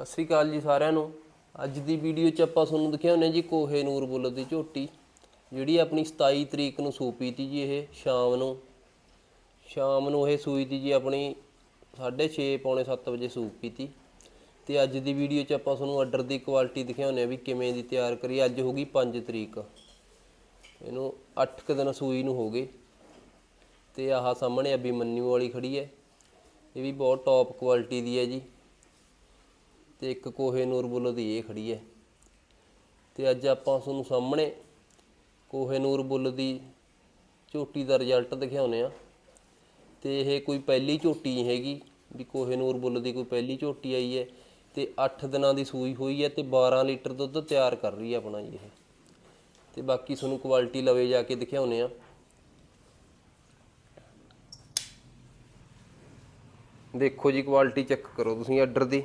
ਸਤਿ ਸ੍ਰੀ ਅਕਾਲ ਜੀ ਸਾਰਿਆਂ ਨੂੰ। ਅੱਜ ਦੀ ਵੀਡੀਓ 'ਚ ਆਪਾਂ ਤੁਹਾਨੂੰ ਦਿਖਾਉਂਦੇ ਹਾਂ ਜੀ ਕੋਹੇ ਨੂਰ ਬੁੱਲ ਦੀ ਝੋਟੀ, ਜਿਹੜੀ ਆਪਣੀ 27 ਤਰੀਕ ਨੂੰ ਸੂਪੀ ਤੀ ਜੀ ਇਹ ਸ਼ਾਮ ਨੂੰ। ਸ਼ਾਮ ਨੂੰ ਇਹ ਸੂਈ ਤੀ ਜੀ ਆਪਣੀ 6:30 ਪੌਣੇ 7 ਵਜੇ ਸੂਪੀ ਤੀ ਤੇ ਅੱਜ ਦੀ ਵੀਡੀਓ 'ਚ ਆਪਾਂ ਤੁਹਾਨੂੰ ਆਰਡਰ ਦੀ ਕੁਆਲਿਟੀ ਦਿਖਾਉਂਦੇ ਹਾਂ ਵੀ ਕਿਵੇਂ ਦੀ ਤਿਆਰ ਕਰੀ। ਅੱਜ ਹੋ ਗਈ 5 ਤਰੀਕ। ਇਹਨੂੰ 8 ਕੁ ਦਿਨ ਸੂਈ ਨੂੰ ਹੋ ਗਏ। ਤੇ ਆਹ ਸਾਹਮਣੇ ਅਬੀ ਮੰਨੂ ਵਾਲੀ ਖੜੀ ਹੈ। ਇਹ ਵੀ ਬਹੁਤ ਟੌਪ ਕੁਆਲਿਟੀ ਦੀ ਹੈ ਜੀ। ਤੇ ਇੱਕ ਕੋਹੇ ਨੂਰ ਦੀ ਇਹ ਖੜੀ ਹੈ। ਤੇ ਅੱਜ ਆਪਾਂ ਤੁਹਾਨੂੰ ਸਾਹਮਣੇ ਕੋਹੇ ਨੂਰਬੁੱਲ ਦੀ ਝੋਟੀ ਦਾ ਰਿਜ਼ਲਟ ਦਿਖਾਉਨੇ ਆ ਤੇ ਇਹ ਕੋਈ ਪਹਿਲੀ ਝੋਟੀ ਨਹੀਂ ਹੈਗੀ ਵੀ ਕੋਹੇ ਨੂਰਬੁੱਲ ਦੀ ਕੋਈ ਪਹਿਲੀ ਝੋਟੀ ਆਈ ਹੈ ਤੇ 8 ਦਿਨਾਂ ਦੀ ਸੂਈ ਹੋਈ ਹੈ ਤੇ 12 ਲੀਟਰ ਦੁੱਧ ਤਿਆਰ ਕਰ ਰਹੀ ਹੈ ਆਪਣਾ ਜੀ ਇਹ। ਤੇ ਬਾਕੀ ਤੁਹਾਨੂੰ ਕੁਆਲਿਟੀ ਲਵੇ ਜਾ ਕੇ ਦਿਖਾਉਨੇ ਆ ਦੇਖੋ ਜੀ ਕੁਆਲਿਟੀ ਚੈੱਕ ਕਰੋ ਤੁਸੀਂ ਆਰਡਰ ਦੀ।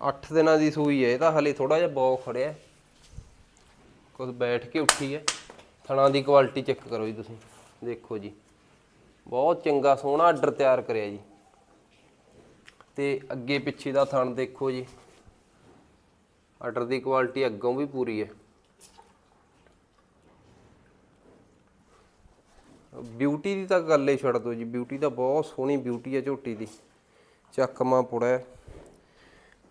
8 ਦਿਨਾਂ ਦੀ ਸੂਈ ਹੈ, ਇਹ ਤਾਂ ਹਲੇ ਥੋੜਾ ਜਿਹਾ ਬੌ ਖੜਿਆ ਕੁਝ ਬੈਠ ਕੇ ਉੱਠੀ ਹੈ। ਥਣਾ ਦੀ ਕੁਆਲਿਟੀ ਚੈੱਕ ਕਰੋ ਜੀ ਤੁਸੀਂ। ਦੇਖੋ ਜੀ। ਬਹੁਤ ਚੰਗਾ ਸੋਹਣਾ ਆਰਡਰ ਤਿਆਰ ਕਰਿਆ ਜੀ। ਤੇ ਅੱਗੇ ਪਿੱਛੇ ਦਾ ਥਣ ਦੇਖੋ ਜੀ। ਆਰਡਰ ਦੀ ਕੁਆਲਿਟੀ ਅੱਗੋਂ ਵੀ ਪੂਰੀ ਹੈ। ਬਿਊਟੀ ਦੀ ਤਾਂ ਗੱਲ ਹੀ ਛੱਡ ਦਿਓ ਜੀ। ਬਿਊਟੀ ਤਾਂ ਬਹੁਤ ਸੋਹਣੀ ਬਿਊਟੀ ਹੈ ਝੋਟੀ ਦੀ। ਚੱਕਮਾ ਪੁੜਾ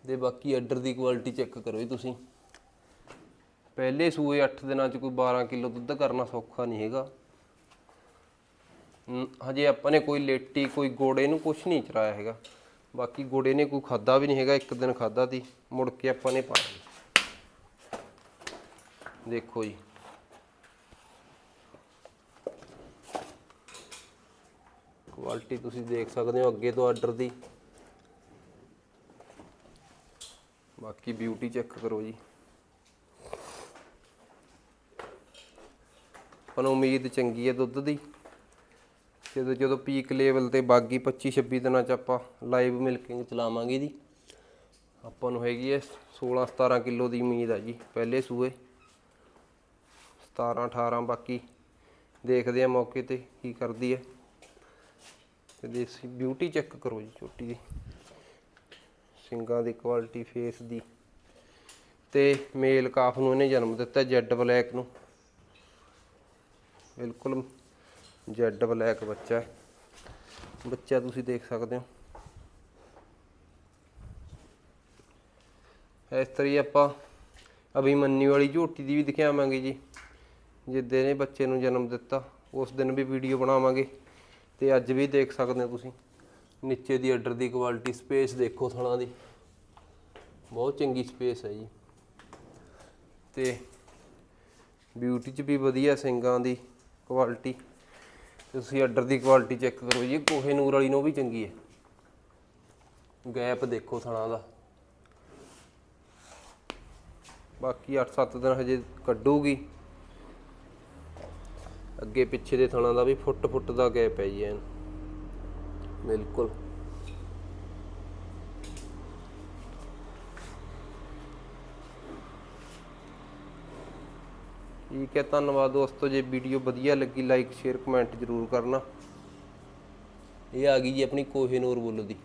ਹੈ ਬਾਕੀ ਆਰਡਰ ਦੀ ਕੁਆਲਿਟੀ ਚੈੱਕ ਕਰੋ ਜੀ ਤੁਸੀਂ। ਪਹਿਲੇ ਸੂਏ 8 ਦਿਨਾਂ ਚ ਕੋਈ 12 ਕਿਲੋ ਦੁੱਧ ਕਰਨਾ ਸੌਖਾ ਨਹੀਂ ਹੈਗਾ। ਹਜੇ ਆਪਾਂ ਨੇ ਕੋਈ ਲੇਟੀ, ਕੋਈ ਗੋੜੇ ਨੂੰ ਕੁਝ ਨਹੀਂ ਚਰਾਇਆ ਹੈਗਾ। ਬਾਕੀ ਗੋੜੇ ਨੇ ਕੋਈ ਖਾਦਾ ਵੀ ਨਹੀਂ ਹੈਗਾ, ਇੱਕ ਦਿਨ ਖਾਦਾ ਸੀ, ਮੁੜ ਕੇ ਆਪਾਂ ਨੇ ਪਾਇਆ ਦੇਖੋ ਜੀ। ਕੁਆਲਿਟੀ ਤੁਸੀਂ ਦੇਖ ਸਕਦੇ ਹੋ ਅੱਗੇ ਤੋਂ ਆਰਡਰ ਦੀ। ਬਾਕੀ ਬਿਊਟੀ ਚੈੱਕ ਕਰੋ ਜੀ। ਆਪਾਂ ਨੂੰ ਉਮੀਦ ਚੰਗੀ ਹੈ ਦੁੱਧ ਦੀ। ਜਦੋਂ ਜਦੋਂ ਪੀਕ ਲੈਵਲ ਤੇ ਬਾਗੀ 25 26 ਦਿਨਾਂ ਚ ਆਪਾਂ ਲਾਈਵ ਮਿਲਕਿੰਗ ਚਲਾਵਾਂਗੇ ਜੀ। ਆਪਾਂ ਨੂੰ ਹੈਗੀ ਹੈ 16 17 ਕਿਲੋ ਦੀ ਉਮੀਦ ਆ ਜੀ, ਪਹਿਲੇ ਸੂਏ। 17 18 ਬਾਕੀ ਦੇਖਦੇ ਆ ਮੌਕੇ ਤੇ ਕੀ ਕਰਦੀ ਹੈ। ਤੇ ਦੇਸੀ ਬਿਊਟੀ ਚੈੱਕ ਕਰੋ ਜੀ ਛੋਟੀ ਦੀ। ਸਿੰਗਾਂ ਦੀ ਕੁਆਲਿਟੀ ਫੇਸ ਦੀ। ਤੇ ਮੇਲ ਕਾਫ ਨੂੰ ਇਹਨੇ ਜਨਮ ਦਿੱਤਾ ਜੈਡ ਬਲੈਕ ਨੂੰ। ਬਿਲਕੁਲ ਜੈਡ ਬਲੈਕ ਬੱਚਾ ਹੈ। ਬੱਚਾ ਤੁਸੀਂ ਦੇਖ ਸਕਦੇ ਹੋ। ਇਸ ਤਰੀ ਆਪਾਂ ਅਭਿਮੰਨੂ ਵਾਲੀ ਝੋਟੀ ਦੀ ਵੀ ਦਿਖਾਵਾਂਗੇ ਜੀ। ਜਿੱਦੇ ਨੇ ਬੱਚੇ ਨੂੰ ਜਨਮ ਦਿੱਤਾ, ਉਸ ਦਿਨ ਵੀ ਵੀਡੀਓ ਬਣਾਵਾਂਗੇ। ਤੇ ਅੱਜ ਵੀ ਦੇਖ ਸਕਦੇ ਹੋ ਤੁਸੀਂ। ਨੀਚੇ ਦੀ ਆਰਡਰ ਦੀ ਕੁਆਲਿਟੀ ਸਪੇਸ ਦੇਖੋ ਥਣਾ ਦੀ। ਬਹੁਤ ਚੰਗੀ ਸਪੇਸ ਹੈ ਜੀ। ਤੇ ਬਿਊਟੀ ਚ ਵੀ ਵਧੀਆ ਸਿੰਗਾਂ ਦੀ ਕੁਆਲਿਟੀ ਤੁਸੀਂ ਆਰਡਰ ਦੀ ਕੁਆਲਿਟੀ ਚੈੱਕ ਕਰੋ ਜੀ ਕੋਹੇ ਨੂਰ ਵਾਲੀ ਨੂੰ ਵੀ ਚੰਗੀ ਹੈ। ਗੈਪ ਦੇਖੋ ਥਣਾ ਦਾ। ਬਾਕੀ 8-7 ਦਿਨ ਹਜੇ ਕੱਢੂਗੀ। ਅੱਗੇ ਪਿੱਛੇ ਦੇ ਥਣਾ ਦਾ ਵੀ ਫੁੱਟ ਫੁੱਟ ਦਾ ਗੈਪ ਹੈ ਜੀ ਐਨ। ਬਿਲਕੁਲ। ਠੀਕ ਹੈ, ਧੰਨਵਾਦ ਦੋਸਤੋ। ਜੇ ਵੀਡੀਓ ਵਧੀਆ ਲੱਗੀ ਲਾਈਕ ਸ਼ੇਅਰ ਕਮੈਂਟ ਜ਼ਰੂਰ ਕਰਨਾ। ਇਹ ਆ ਗਈ ਜੀ ਆਪਣੀ ਕੋਹੇ ਨੂਰ ਬੁੱਲ ਦੀ।